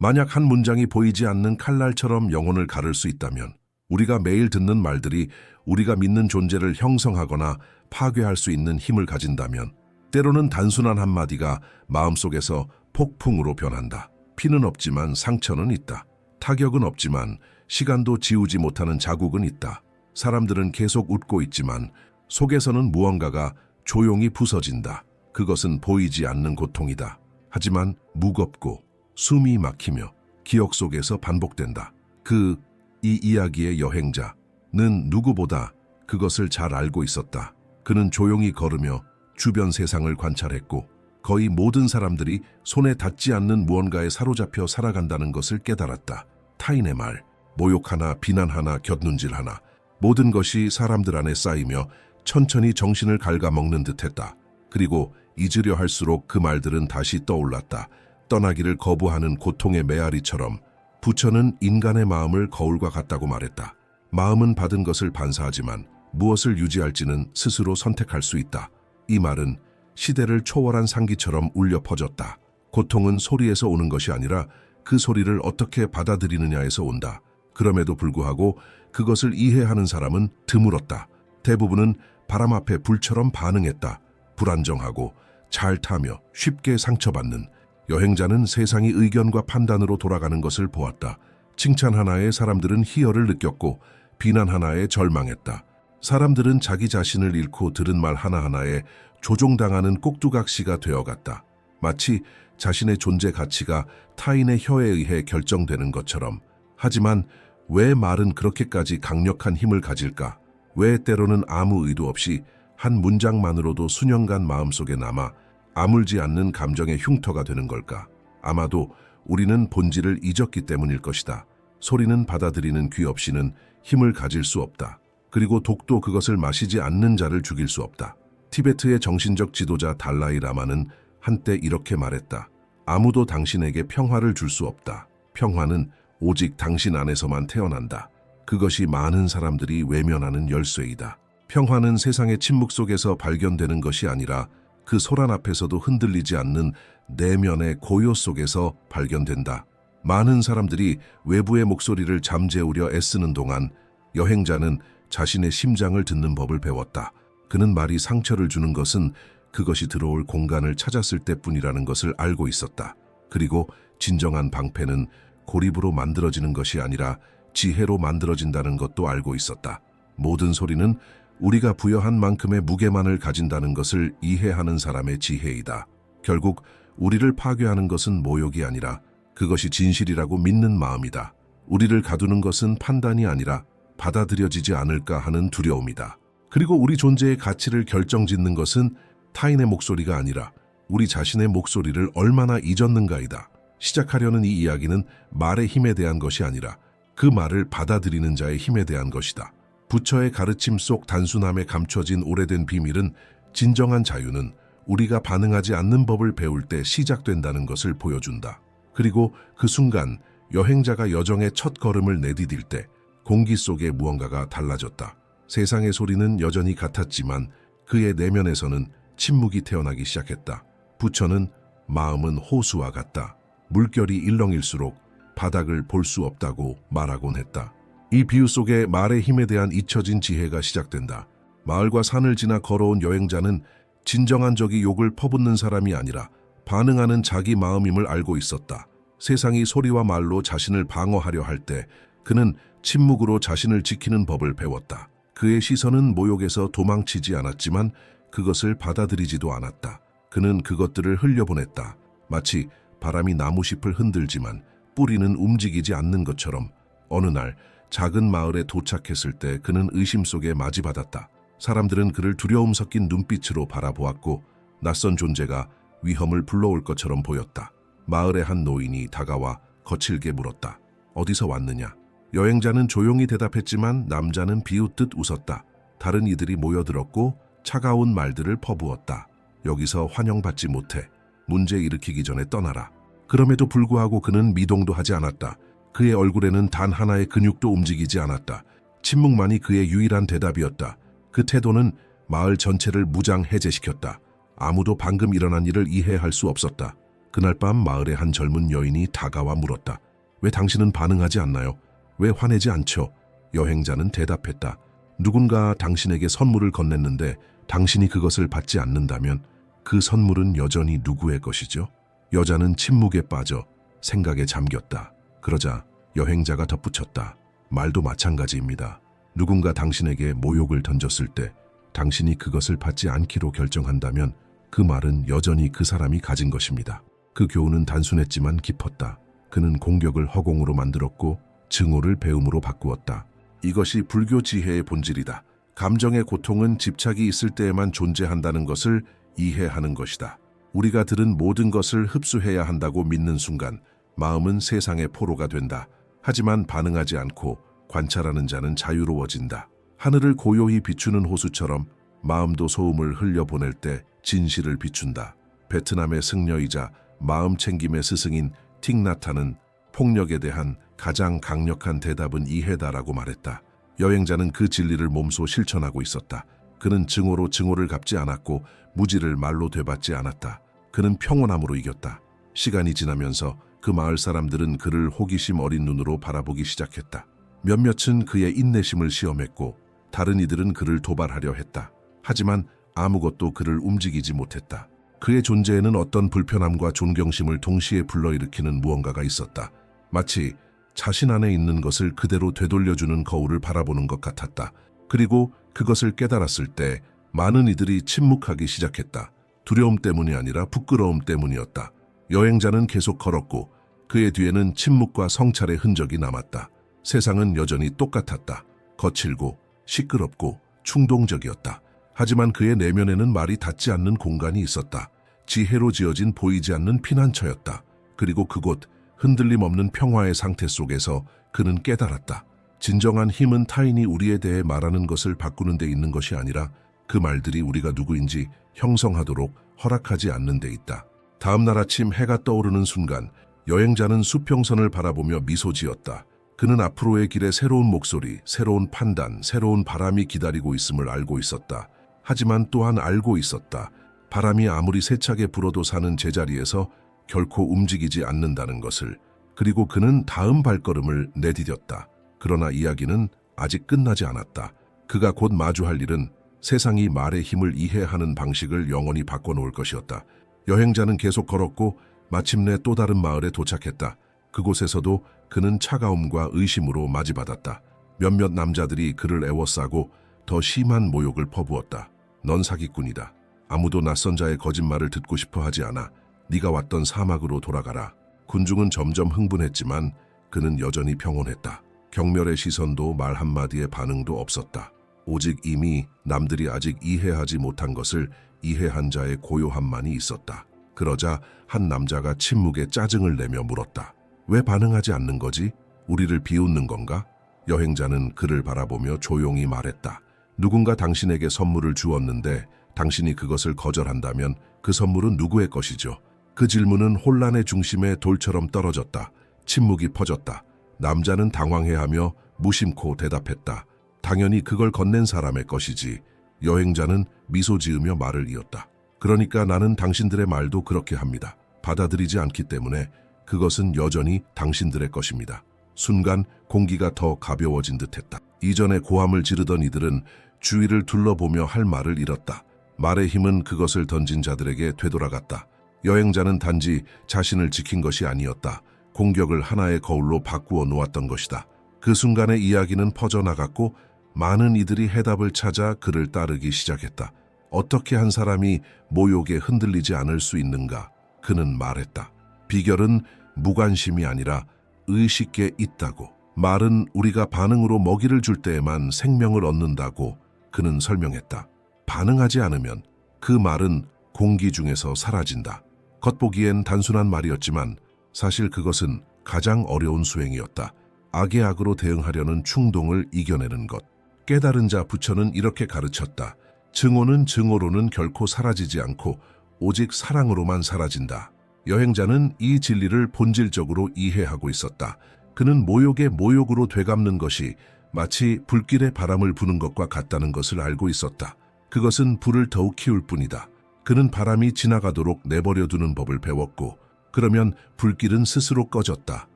만약 한 문장이 보이지 않는 칼날처럼 영혼을 가를 수 있다면 우리가 매일 듣는 말들이 우리가 믿는 존재를 형성하거나 파괴할 수 있는 힘을 가진다면 때로는 단순한 한마디가 마음속에서 폭풍으로 변한다. 피는 없지만 상처는 있다. 타격은 없지만 시간도 지우지 못하는 자국은 있다. 사람들은 계속 웃고 있지만 속에서는 무언가가 조용히 부서진다. 그것은 보이지 않는 고통이다. 하지만 무겁고 숨이 막히며 기억 속에서 반복된다. 그 이 이야기의 여행자는 누구보다 그것을 잘 알고 있었다. 그는 조용히 걸으며 주변 세상을 관찰했고 거의 모든 사람들이 손에 닿지 않는 무언가에 사로잡혀 살아간다는 것을 깨달았다. 타인의 말, 모욕 하나, 비난 하나, 곁눈질 하나, 모든 것이 사람들 안에 쌓이며 천천히 정신을 갉아먹는 듯했다. 그리고 잊으려 할수록 그 말들은 다시 떠올랐다. 떠나기를 거부하는 고통의 메아리처럼 부처는 인간의 마음을 거울과 같다고 말했다. 마음은 받은 것을 반사하지만 무엇을 유지할지는 스스로 선택할 수 있다. 이 말은 시대를 초월한 상기처럼 울려 퍼졌다. 고통은 소리에서 오는 것이 아니라 그 소리를 어떻게 받아들이느냐에서 온다. 그럼에도 불구하고 그것을 이해하는 사람은 드물었다. 대부분은 바람 앞에 불처럼 반응했다. 불안정하고 잘 타며 쉽게 상처받는 여행자는 세상이 의견과 판단으로 돌아가는 것을 보았다. 칭찬 하나에 사람들은 희열을 느꼈고 비난 하나에 절망했다. 사람들은 자기 자신을 잃고 들은 말 하나하나에 조종당하는 꼭두각시가 되어갔다. 마치 자신의 존재 가치가 타인의 혀에 의해 결정되는 것처럼. 하지만 왜 말은 그렇게까지 강력한 힘을 가질까? 왜 때로는 아무 의도 없이 한 문장만으로도 수년간 마음속에 남아 아물지 않는 감정의 흉터가 되는 걸까? 아마도 우리는 본질을 잊었기 때문일 것이다. 소리는 받아들이는 귀 없이는 힘을 가질 수 없다. 그리고 독도 그것을 마시지 않는 자를 죽일 수 없다. 티베트의 정신적 지도자 달라이 라마는 한때 이렇게 말했다. 아무도 당신에게 평화를 줄 수 없다. 평화는 오직 당신 안에서만 태어난다. 그것이 많은 사람들이 외면하는 열쇠이다. 평화는 세상의 침묵 속에서 발견되는 것이 아니라 그 소란 앞에서도 흔들리지 않는 내면의 고요 속에서 발견된다. 많은 사람들이 외부의 목소리를 잠재우려 애쓰는 동안 여행자는 자신의 심장을 듣는 법을 배웠다. 그는 말이 상처를 주는 것은 그것이 들어올 공간을 찾았을 때뿐이라는 것을 알고 있었다. 그리고 진정한 방패는 고립으로 만들어지는 것이 아니라 지혜로 만들어진다는 것도 알고 있었다. 모든 소리는 우리가 부여한 만큼의 무게만을 가진다는 것을 이해하는 사람의 지혜이다. 결국 우리를 파괴하는 것은 모욕이 아니라 그것이 진실이라고 믿는 마음이다. 우리를 가두는 것은 판단이 아니라 받아들여지지 않을까 하는 두려움이다. 그리고 우리 존재의 가치를 결정짓는 것은 타인의 목소리가 아니라 우리 자신의 목소리를 얼마나 잊었는가이다. 시작하려는 이 이야기는 말의 힘에 대한 것이 아니라 그 말을 받아들이는 자의 힘에 대한 것이다. 부처의 가르침 속 단순함에 감춰진 오래된 비밀은 진정한 자유는 우리가 반응하지 않는 법을 배울 때 시작된다는 것을 보여준다. 그리고 그 순간 여행자가 여정의 첫 걸음을 내디딜 때 공기 속에 무언가가 달라졌다. 세상의 소리는 여전히 같았지만 그의 내면에서는 침묵이 태어나기 시작했다. 부처는 마음은 호수와 같다. 물결이 일렁일수록 바닥을 볼 수 없다고 말하곤 했다. 이 비유 속에 말의 힘에 대한 잊혀진 지혜가 시작된다. 마을과 산을 지나 걸어온 여행자는 진정한 적이 욕을 퍼붓는 사람이 아니라 반응하는 자기 마음임을 알고 있었다. 세상이 소리와 말로 자신을 방어하려 할 때 그는 침묵으로 자신을 지키는 법을 배웠다. 그의 시선은 모욕에서 도망치지 않았지만 그것을 받아들이지도 않았다. 그는 그것들을 흘려보냈다. 마치 바람이 나무잎을 흔들지만 뿌리는 움직이지 않는 것처럼 어느 날 작은 마을에 도착했을 때 그는 의심 속에 맞이받았다. 사람들은 그를 두려움 섞인 눈빛으로 바라보았고 낯선 존재가 위험을 불러올 것처럼 보였다. 마을의 한 노인이 다가와 거칠게 물었다. 어디서 왔느냐? 여행자는 조용히 대답했지만 남자는 비웃듯 웃었다. 다른 이들이 모여들었고 차가운 말들을 퍼부었다. 여기서 환영받지 못해. 문제 일으키기 전에 떠나라. 그럼에도 불구하고 그는 미동도 하지 않았다. 그의 얼굴에는 단 하나의 근육도 움직이지 않았다. 침묵만이 그의 유일한 대답이었다. 그 태도는 마을 전체를 무장 해제시켰다. 아무도 방금 일어난 일을 이해할 수 없었다. 그날 밤 마을의 한 젊은 여인이 다가와 물었다. 왜 당신은 반응하지 않나요? 왜 화내지 않죠? 여행자는 대답했다. 누군가 당신에게 선물을 건넸는데 당신이 그것을 받지 않는다면 그 선물은 여전히 누구의 것이죠? 여자는 침묵에 빠져 생각에 잠겼다. 그러자 여행자가 덧붙였다. 말도 마찬가지입니다. 누군가 당신에게 모욕을 던졌을 때 당신이 그것을 받지 않기로 결정한다면 그 말은 여전히 그 사람이 가진 것입니다. 그 교훈은 단순했지만 깊었다. 그는 공격을 허공으로 만들었고 증오를 배움으로 바꾸었다. 이것이 불교 지혜의 본질이다. 감정의 고통은 집착이 있을 때에만 존재한다는 것을 이해하는 것이다. 우리가 들은 모든 것을 흡수해야 한다고 믿는 순간 마음은 세상의 포로가 된다. 하지만 반응하지 않고 관찰하는 자는 자유로워진다. 하늘을 고요히 비추는 호수처럼 마음도 소음을 흘려보낼 때 진실을 비춘다. 베트남의 승려이자 마음 챙김의 스승인 틱나타는 폭력에 대한 가장 강력한 대답은 이해다라고 말했다. 여행자는 그 진리를 몸소 실천하고 있었다. 그는 증오로 증오를 갚지 않았고 무지를 말로 되받지 않았다. 그는 평온함으로 이겼다. 시간이 지나면서 그 마을 사람들은 그를 호기심 어린 눈으로 바라보기 시작했다. 몇몇은 그의 인내심을 시험했고 다른 이들은 그를 도발하려 했다. 하지만 아무것도 그를 움직이지 못했다. 그의 존재에는 어떤 불편함과 존경심을 동시에 불러일으키는 무언가가 있었다. 마치 자신 안에 있는 것을 그대로 되돌려주는 거울을 바라보는 것 같았다. 그리고 그것을 깨달았을 때 많은 이들이 침묵하기 시작했다. 두려움 때문이 아니라 부끄러움 때문이었다. 여행자는 계속 걸었고 그의 뒤에는 침묵과 성찰의 흔적이 남았다. 세상은 여전히 똑같았다. 거칠고 시끄럽고 충동적이었다. 하지만 그의 내면에는 말이 닿지 않는 공간이 있었다. 지혜로 지어진 보이지 않는 피난처였다. 그리고 그곳 흔들림 없는 평화의 상태 속에서 그는 깨달았다. 진정한 힘은 타인이 우리에 대해 말하는 것을 바꾸는 데 있는 것이 아니라 그 말들이 우리가 누구인지 형성하도록 허락하지 않는 데 있다. 다음 날 아침 해가 떠오르는 순간 여행자는 수평선을 바라보며 미소 지었다. 그는 앞으로의 길에 새로운 목소리, 새로운 판단, 새로운 바람이 기다리고 있음을 알고 있었다. 하지만 또한 알고 있었다. 바람이 아무리 세차게 불어도 사는 제자리에서 결코 움직이지 않는다는 것을. 그리고 그는 다음 발걸음을 내디뎠다. 그러나 이야기는 아직 끝나지 않았다. 그가 곧 마주할 일은 세상이 말의 힘을 이해하는 방식을 영원히 바꿔놓을 것이었다. 여행자는 계속 걸었고 마침내 또 다른 마을에 도착했다. 그곳에서도 그는 차가움과 의심으로 맞이받았다. 몇몇 남자들이 그를 애워싸고 더 심한 모욕을 퍼부었다. 넌 사기꾼이다. 아무도 낯선 자의 거짓말을 듣고 싶어 하지 않아. 네가 왔던 사막으로 돌아가라. 군중은 점점 흥분했지만 그는 여전히 평온했다. 경멸의 시선도 말 한마디의 반응도 없었다. 오직 이미 남들이 아직 이해하지 못한 것을 이해한 자의 고요함만이 있었다. 그러자 한 남자가 침묵에 짜증을 내며 물었다. 왜 반응하지 않는 거지? 우리를 비웃는 건가? 여행자는 그를 바라보며 조용히 말했다. 누군가 당신에게 선물을 주었는데 당신이 그것을 거절한다면 그 선물은 누구의 것이죠? 그 질문은 혼란의 중심에 돌처럼 떨어졌다. 침묵이 퍼졌다. 남자는 당황해하며 무심코 대답했다. 당연히 그걸 건넨 사람의 것이지. 여행자는 미소 지으며 말을 이었다. 그러니까 나는 당신들의 말도 그렇게 합니다. 받아들이지 않기 때문에 그것은 여전히 당신들의 것입니다. 순간 공기가 더 가벼워진 듯했다. 이전에 고함을 지르던 이들은 주위를 둘러보며 할 말을 잃었다. 말의 힘은 그것을 던진 자들에게 되돌아갔다. 여행자는 단지 자신을 지킨 것이 아니었다. 공격을 하나의 거울로 바꾸어 놓았던 것이다. 그 순간에 이야기는 퍼져나갔고 많은 이들이 해답을 찾아 그를 따르기 시작했다. 어떻게 한 사람이 모욕에 흔들리지 않을 수 있는가? 그는 말했다. 비결은 무관심이 아니라 의식에 있다고. 말은 우리가 반응으로 먹이를 줄 때에만 생명을 얻는다고 그는 설명했다. 반응하지 않으면 그 말은 공기 중에서 사라진다. 겉보기엔 단순한 말이었지만 사실 그것은 가장 어려운 수행이었다. 악의 악으로 대응하려는 충동을 이겨내는 것. 깨달은 자 부처는 이렇게 가르쳤다. 증오는 증오로는 결코 사라지지 않고 오직 사랑으로만 사라진다. 여행자는 이 진리를 본질적으로 이해하고 있었다. 그는 모욕에 모욕으로 되갚는 것이 마치 불길에 바람을 부는 것과 같다는 것을 알고 있었다. 그것은 불을 더욱 키울 뿐이다. 그는 바람이 지나가도록 내버려 두는 법을 배웠고 그러면 불길은 스스로 꺼졌다.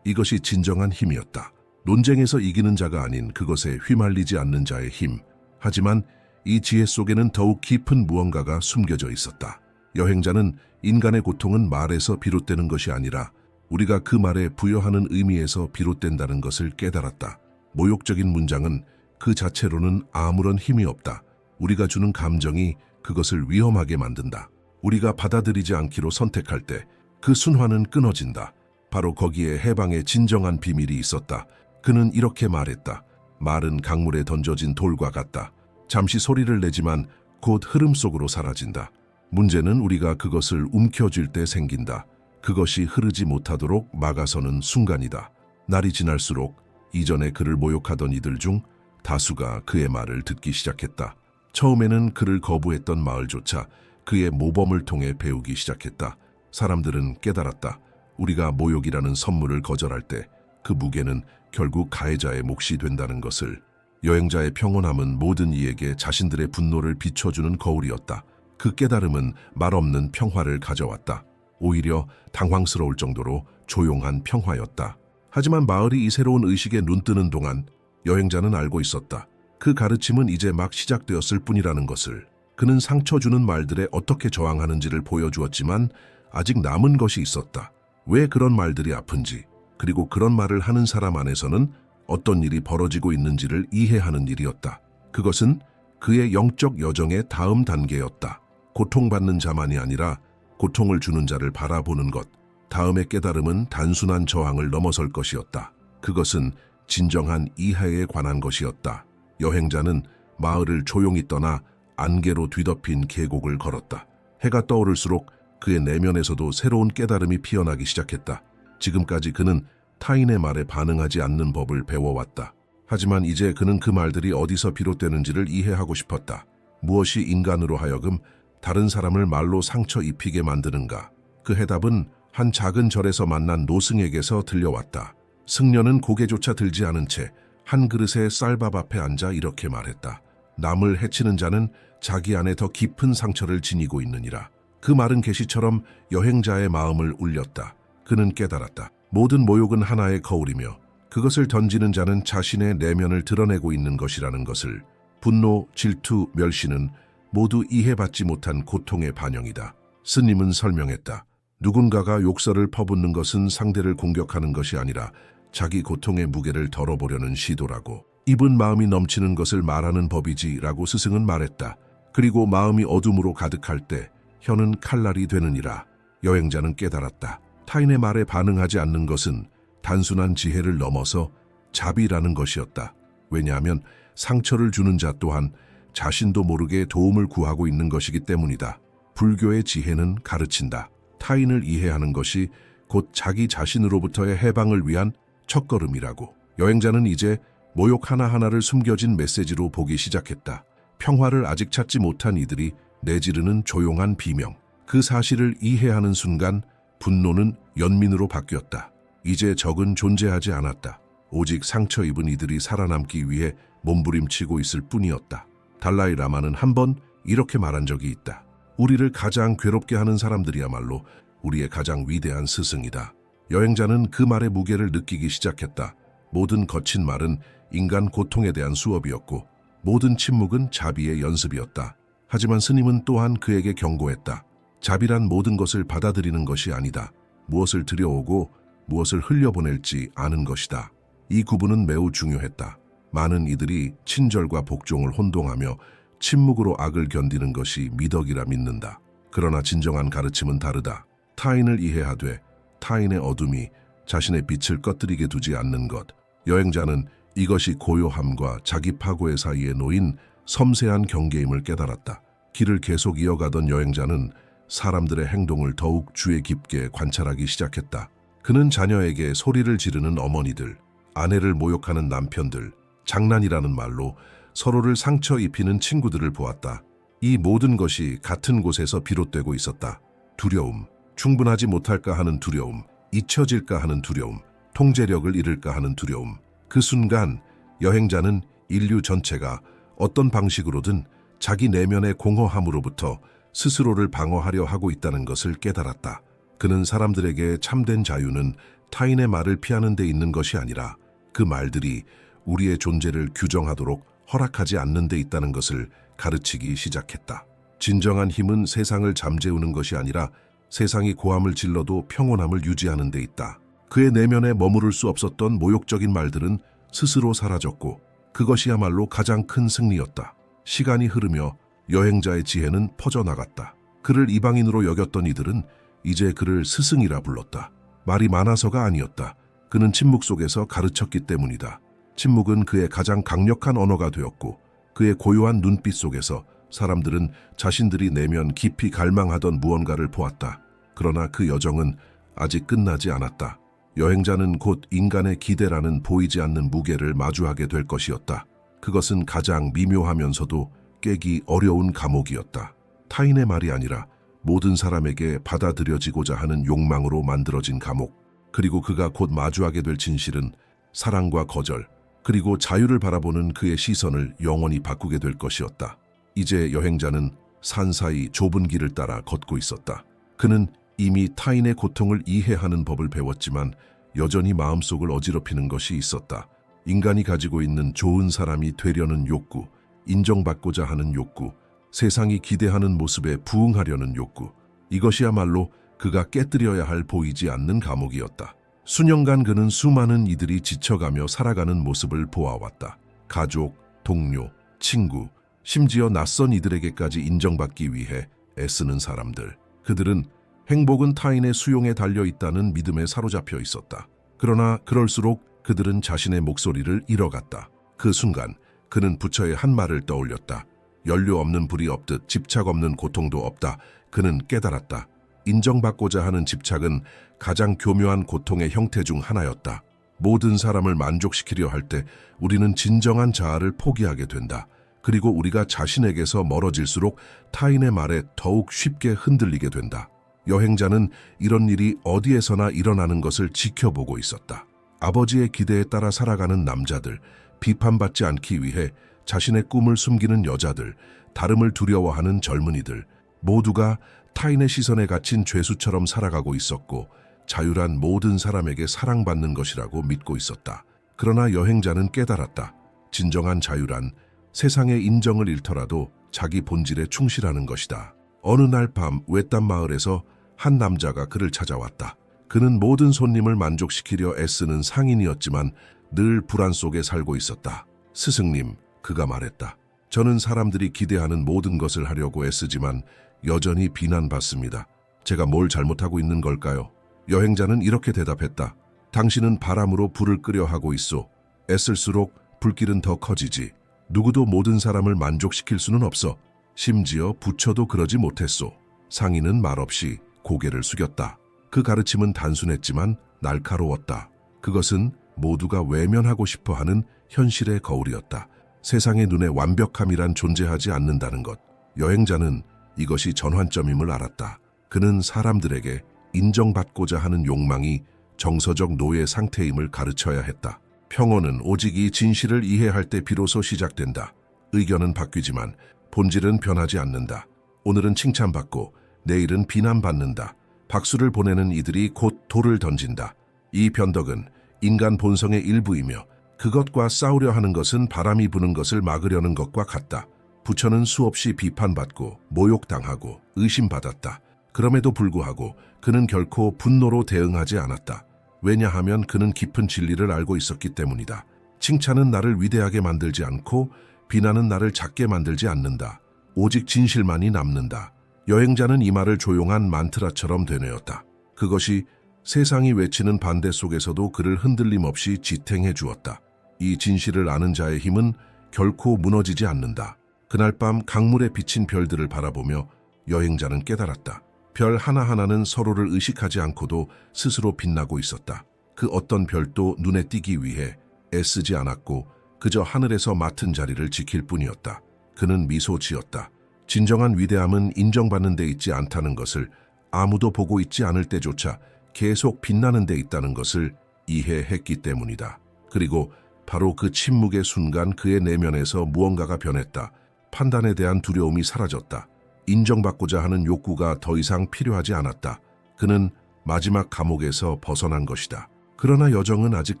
이것이 진정한 힘이었다. 논쟁에서 이기는 자가 아닌 그것에 휘말리지 않는 자의 힘. 하지만 이 지혜 속에는 더욱 깊은 무언가가 숨겨져 있었다. 여행자는 인간의 고통은 말에서 비롯되는 것이 아니라 우리가 그 말에 부여하는 의미에서 비롯된다는 것을 깨달았다. 모욕적인 문장은 그 자체로는 아무런 힘이 없다. 우리가 주는 감정이 그것을 위험하게 만든다. 우리가 받아들이지 않기로 선택할 때 그 순환은 끊어진다. 바로 거기에 해방의 진정한 비밀이 있었다. 그는 이렇게 말했다. 말은 강물에 던져진 돌과 같다. 잠시 소리를 내지만 곧 흐름 속으로 사라진다. 문제는 우리가 그것을 움켜쥘 때 생긴다. 그것이 흐르지 못하도록 막아서는 순간이다. 날이 지날수록 이전에 그를 모욕하던 이들 중 다수가 그의 말을 듣기 시작했다. 처음에는 그를 거부했던 마을조차 그의 모범을 통해 배우기 시작했다. 사람들은 깨달았다. 우리가 모욕이라는 선물을 거절할 때 그 무게는 결국 가해자의 몫이 된다는 것을 여행자의 평온함은 모든 이에게 자신들의 분노를 비춰주는 거울이었다. 그 깨달음은 말없는 평화를 가져왔다. 오히려 당황스러울 정도로 조용한 평화였다. 하지만 마을이 이 새로운 의식에 눈뜨는 동안 여행자는 알고 있었다. 그 가르침은 이제 막 시작되었을 뿐이라는 것을. 그는 상처 주는 말들에 어떻게 저항하는지를 보여주었지만 아직 남은 것이 있었다. 왜 그런 말들이 아픈지, 그리고 그런 말을 하는 사람 안에서는 어떤 일이 벌어지고 있는지를 이해하는 일이었다. 그것은 그의 영적 여정의 다음 단계였다. 고통받는 자만이 아니라 고통을 주는 자를 바라보는 것. 다음의 깨달음은 단순한 저항을 넘어설 것이었다. 그것은 진정한 이해에 관한 것이었다. 여행자는 마을을 조용히 떠나 안개로 뒤덮인 계곡을 걸었다. 해가 떠오를수록 그의 내면에서도 새로운 깨달음이 피어나기 시작했다. 지금까지 그는 타인의 말에 반응하지 않는 법을 배워왔다. 하지만 이제 그는 그 말들이 어디서 비롯되는지를 이해하고 싶었다. 무엇이 인간으로 하여금 다른 사람을 말로 상처 입히게 만드는가? 그 해답은 한 작은 절에서 만난 노승에게서 들려왔다. 승려는 고개조차 들지 않은 채 한 그릇의 쌀밥 앞에 앉아 이렇게 말했다. 남을 해치는 자는 자기 안에 더 깊은 상처를 지니고 있느니라. 그 말은 계시처럼 여행자의 마음을 울렸다. 그는 깨달았다. 모든 모욕은 하나의 거울이며 그것을 던지는 자는 자신의 내면을 드러내고 있는 것이라는 것을 분노, 질투, 멸시는 모두 이해받지 못한 고통의 반영이다. 스님은 설명했다. 누군가가 욕설을 퍼붓는 것은 상대를 공격하는 것이 아니라 자기 고통의 무게를 덜어보려는 시도라고. 입은 마음이 넘치는 것을 말하는 법이지 라고 스승은 말했다. 그리고 마음이 어둠으로 가득할 때 혀는 칼날이 되느니라. 여행자는 깨달았다. 타인의 말에 반응하지 않는 것은 단순한 지혜를 넘어서 자비라는 것이었다. 왜냐하면 상처를 주는 자 또한 자신도 모르게 도움을 구하고 있는 것이기 때문이다. 불교의 지혜는 가르친다. 타인을 이해하는 것이 곧 자기 자신으로부터의 해방을 위한 첫걸음이라고. 여행자는 이제 모욕 하나하나를 숨겨진 메시지로 보기 시작했다. 평화를 아직 찾지 못한 이들이 내지르는 조용한 비명. 그 사실을 이해하는 순간 분노는 연민으로 바뀌었다. 이제 적은 존재하지 않았다. 오직 상처 입은 이들이 살아남기 위해 몸부림치고 있을 뿐이었다. 달라이 라마는 한 번 이렇게 말한 적이 있다. 우리를 가장 괴롭게 하는 사람들이야말로 우리의 가장 위대한 스승이다. 여행자는 그 말의 무게를 느끼기 시작했다. 모든 거친 말은 인간 고통에 대한 수업이었고 모든 침묵은 자비의 연습이었다. 하지만 스님은 또한 그에게 경고했다. 자비란 모든 것을 받아들이는 것이 아니다. 무엇을 들여오고 무엇을 흘려보낼지 아는 것이다. 이 구분은 매우 중요했다. 많은 이들이 친절과 복종을 혼동하며 침묵으로 악을 견디는 것이 미덕이라 믿는다. 그러나 진정한 가르침은 다르다. 타인을 이해하되 타인의 어둠이 자신의 빛을 꺼뜨리게 두지 않는 것. 여행자는 이것이 고요함과 자기 파고의 사이에 놓인 섬세한 경계임을 깨달았다. 길을 계속 이어가던 여행자는 사람들의 행동을 더욱 주의 깊게 관찰하기 시작했다. 그는 자녀에게 소리를 지르는 어머니들, 아내를 모욕하는 남편들, 장난이라는 말로 서로를 상처 입히는 친구들을 보았다. 이 모든 것이 같은 곳에서 비롯되고 있었다. 두려움, 충분하지 못할까 하는 두려움, 잊혀질까 하는 두려움, 통제력을 잃을까 하는 두려움. 그 순간 여행자는 인류 전체가 어떤 방식으로든 자기 내면의 공허함으로부터 스스로를 방어하려 하고 있다는 것을 깨달았다. 그는 사람들에게 참된 자유는 타인의 말을 피하는 데 있는 것이 아니라 그 말들이 우리의 존재를 규정하도록 허락하지 않는 데 있다는 것을 가르치기 시작했다. 진정한 힘은 세상을 잠재우는 것이 아니라 세상이 고함을 질러도 평온함을 유지하는 데 있다. 그의 내면에 머무를 수 없었던 모욕적인 말들은 스스로 사라졌고 그것이야말로 가장 큰 승리였다. 시간이 흐르며 여행자의 지혜는 퍼져나갔다. 그를 이방인으로 여겼던 이들은 이제 그를 스승이라 불렀다. 말이 많아서가 아니었다. 그는 침묵 속에서 가르쳤기 때문이다. 침묵은 그의 가장 강력한 언어가 되었고 그의 고요한 눈빛 속에서 사람들은 자신들이 내면 깊이 갈망하던 무언가를 보았다. 그러나 그 여정은 아직 끝나지 않았다. 여행자는 곧 인간의 기대라는 보이지 않는 무게를 마주하게 될 것이었다. 그것은 가장 미묘하면서도 깨기 어려운 감옥이었다. 타인의 말이 아니라 모든 사람에게 받아들여지고자 하는 욕망으로 만들어진 감옥. 그리고 그가 곧 마주하게 될 진실은 사랑과 거절, 그리고 자유를 바라보는 그의 시선을 영원히 바꾸게 될 것이었다. 이제 여행자는 산 사이 좁은 길을 따라 걷고 있었다. 그는 이미 타인의 고통을 이해하는 법을 배웠지만 여전히 마음속을 어지럽히는 것이 있었다. 인간이 가지고 있는 좋은 사람이 되려는 욕구, 인정받고자 하는 욕구, 세상이 기대하는 모습에 부응하려는 욕구. 이것이야말로 그가 깨뜨려야 할 보이지 않는 감옥이었다. 수년간 그는 수많은 이들이 지쳐가며 살아가는 모습을 보아왔다. 가족, 동료, 친구, 심지어 낯선 이들에게까지 인정받기 위해 애쓰는 사람들. 그들은 행복은 타인의 수용에 달려 있다는 믿음에 사로잡혀 있었다. 그러나 그럴수록 그들은 자신의 목소리를 잃어갔다. 그 순간 그는 부처의 한 말을 떠올렸다. 연료 없는 불이 없듯 집착 없는 고통도 없다. 그는 깨달았다. 인정받고자 하는 집착은 가장 교묘한 고통의 형태 중 하나였다. 모든 사람을 만족시키려 할 때 우리는 진정한 자아를 포기하게 된다. 그리고 우리가 자신에게서 멀어질수록 타인의 말에 더욱 쉽게 흔들리게 된다. 여행자는 이런 일이 어디에서나 일어나는 것을 지켜보고 있었다. 아버지의 기대에 따라 살아가는 남자들, 비판받지 않기 위해 자신의 꿈을 숨기는 여자들, 다름을 두려워하는 젊은이들, 모두가 타인의 시선에 갇힌 죄수처럼 살아가고 있었고 자유란 모든 사람에게 사랑받는 것이라고 믿고 있었다. 그러나 여행자는 깨달았다. 진정한 자유란 세상의 인정을 잃더라도 자기 본질에 충실하는 것이다. 어느 날 밤 외딴 마을에서 한 남자가 그를 찾아왔다. 그는 모든 손님을 만족시키려 애쓰는 상인이었지만 늘 불안 속에 살고 있었다. 스승님, 그가 말했다. 저는 사람들이 기대하는 모든 것을 하려고 애쓰지만 여전히 비난받습니다. 제가 뭘 잘못하고 있는 걸까요? 여행자는 이렇게 대답했다. 당신은 바람으로 불을 끄려 하고 있소. 애쓸수록 불길은 더 커지지. 누구도 모든 사람을 만족시킬 수는 없어. 심지어 부처도 그러지 못했소. 상인은 말없이 고개를 숙였다. 그 가르침은 단순했지만 날카로웠다. 그것은 모두가 외면하고 싶어 하는 현실의 거울이었다. 세상의 눈에 완벽함이란 존재하지 않는다는 것. 여행자는 이것이 전환점임을 알았다. 그는 사람들에게 인정받고자 하는 욕망이 정서적 노예 상태임을 가르쳐야 했다. 평온은 오직 이 진실을 이해할 때 비로소 시작된다. 의견은 바뀌지만 본질은 변하지 않는다. 오늘은 칭찬받고 내일은 비난받는다. 박수를 보내는 이들이 곧 돌을 던진다. 이 변덕은 인간 본성의 일부이며 그것과 싸우려 하는 것은 바람이 부는 것을 막으려는 것과 같다. 부처는 수없이 비판받고 모욕당하고 의심받았다. 그럼에도 불구하고 그는 결코 분노로 대응하지 않았다. 왜냐하면 그는 깊은 진리를 알고 있었기 때문이다. 칭찬은 나를 위대하게 만들지 않고 비난은 나를 작게 만들지 않는다. 오직 진실만이 남는다. 여행자는 이 말을 조용한 만트라처럼 되뇌었다. 그것이 세상이 외치는 반대 속에서도 그를 흔들림 없이 지탱해 주었다. 이 진실을 아는 자의 힘은 결코 무너지지 않는다. 그날 밤 강물에 비친 별들을 바라보며 여행자는 깨달았다. 별 하나하나는 서로를 의식하지 않고도 스스로 빛나고 있었다. 그 어떤 별도 눈에 띄기 위해 애쓰지 않았고 그저 하늘에서 맡은 자리를 지킬 뿐이었다. 그는 미소 지었다. 진정한 위대함은 인정받는 데 있지 않다는 것을 아무도 보고 있지 않을 때조차 계속 빛나는 데 있다는 것을 이해했기 때문이다. 그리고 바로 그 침묵의 순간 그의 내면에서 무언가가 변했다. 판단에 대한 두려움이 사라졌다. 인정받고자 하는 욕구가 더 이상 필요하지 않았다. 그는 마지막 감옥에서 벗어난 것이다. 그러나 여정은 아직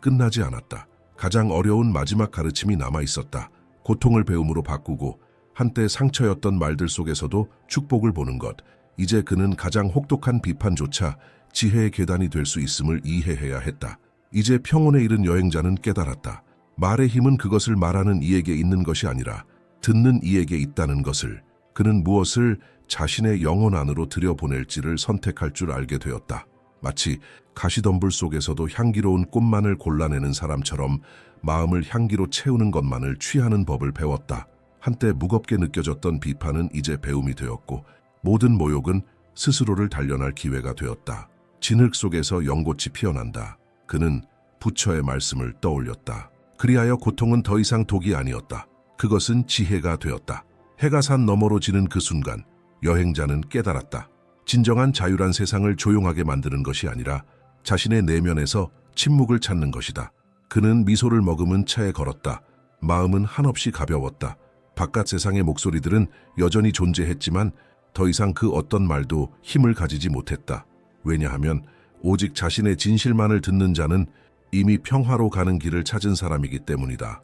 끝나지 않았다. 가장 어려운 마지막 가르침이 남아 있었다. 고통을 배움으로 바꾸고 한때 상처였던 말들 속에서도 축복을 보는 것. 이제 그는 가장 혹독한 비판조차 지혜의 계단이 될 수 있음을 이해해야 했다. 이제 평온에 이른 여행자는 깨달았다. 말의 힘은 그것을 말하는 이에게 있는 것이 아니라 듣는 이에게 있다는 것을. 그는 무엇을 자신의 영혼 안으로 들여보낼지를 선택할 줄 알게 되었다. 마치 가시덤불 속에서도 향기로운 꽃만을 골라내는 사람처럼 마음을 향기로 채우는 것만을 취하는 법을 배웠다. 한때 무겁게 느껴졌던 비판은 이제 배움이 되었고 모든 모욕은 스스로를 단련할 기회가 되었다. 진흙 속에서 연꽃이 피어난다. 그는 부처의 말씀을 떠올렸다. 그리하여 고통은 더 이상 독이 아니었다. 그것은 지혜가 되었다. 해가 산 너머로 지는 그 순간 여행자는 깨달았다. 진정한 자유란 세상을 조용하게 만드는 것이 아니라 자신의 내면에서 침묵을 찾는 것이다. 그는 미소를 머금은 차에 걸었다. 마음은 한없이 가벼웠다. 바깥 세상의 목소리들은 여전히 존재했지만 더 이상 그 어떤 말도 힘을 가지지 못했다. 왜냐하면 오직 자신의 진실만을 듣는 자는 이미 평화로 가는 길을 찾은 사람이기 때문이다.